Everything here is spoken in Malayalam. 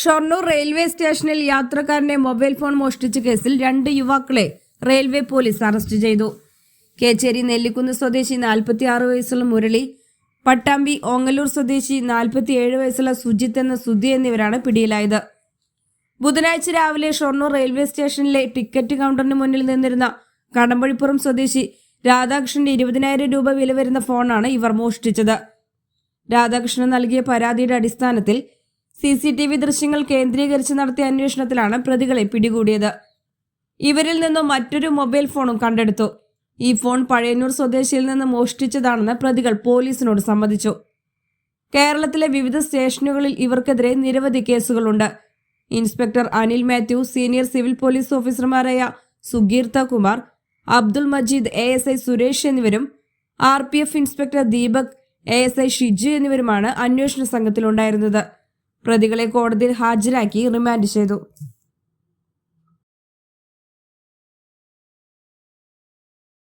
ഷൊർണൂർ റെയിൽവേ സ്റ്റേഷനിൽ യാത്രക്കാരന്റെ മൊബൈൽ ഫോൺ മോഷ്ടിച്ച കേസിൽ രണ്ട് യുവാക്കളെ റെയിൽവേ പോലീസ് അറസ്റ്റ് ചെയ്തു. കേച്ചേരി നെല്ലിക്കുന്ന് സ്വദേശി നാൽപ്പത്തിയാറ് വയസ്സുള്ള മുരളി പട്ടാമ്പി ഓങ്ങല്ലൂർ സ്വദേശി നാൽപ്പത്തിയേഴ് വയസ്സുള്ള സുജിത്ത് എന്ന സുധി എന്നിവരാണ് പിടിയിലായത്. ബുധനാഴ്ച രാവിലെ ഷൊർണൂർ റെയിൽവേ സ്റ്റേഷനിലെ ടിക്കറ്റ് കൗണ്ടറിന് മുന്നിൽ നിന്നിരുന്ന കടമ്പഴിപ്പുറം സ്വദേശി രാധാകൃഷ്ണന്റെ ഇരുപതിനായിരം രൂപ വില വരുന്ന ഫോണാണ് ഇവർ മോഷ്ടിച്ചത്. രാധാകൃഷ്ണൻ നൽകിയ പരാതിയുടെ അടിസ്ഥാനത്തിൽ സി സി ടി വി ദൃശ്യങ്ങൾ കേന്ദ്രീകരിച്ച് നടത്തിയ അന്വേഷണത്തിലാണ് പ്രതികളെ പിടികൂടിയത്. ഇവരിൽ നിന്നും മറ്റൊരു മൊബൈൽ ഫോണും കണ്ടെടുത്തു. ഈ ഫോൺ പഴയന്നൂർ സ്വദേശിയിൽ നിന്ന് മോഷ്ടിച്ചതാണെന്ന് പ്രതികൾ പോലീസിനോട് സമ്മതിച്ചു. കേരളത്തിലെ വിവിധ സ്റ്റേഷനുകളിൽ ഇവർക്കെതിരെ നിരവധി കേസുകളുണ്ട്. Inspector Anil Mathew senior civil police ഓഫീസർമാരായ Sugeertha Kumar Abdul Majeed A S I Suresh എന്നിവരും R P F inspector Deepak A S I Shiju എന്നിവരുമാണ് അന്വേഷണ സംഘത്തിലുണ്ടായിരുന്നത്. പ്രതികളെ കോടതിയിൽ ഹാജരാക്കി റിമാൻഡ് ചെയ്തു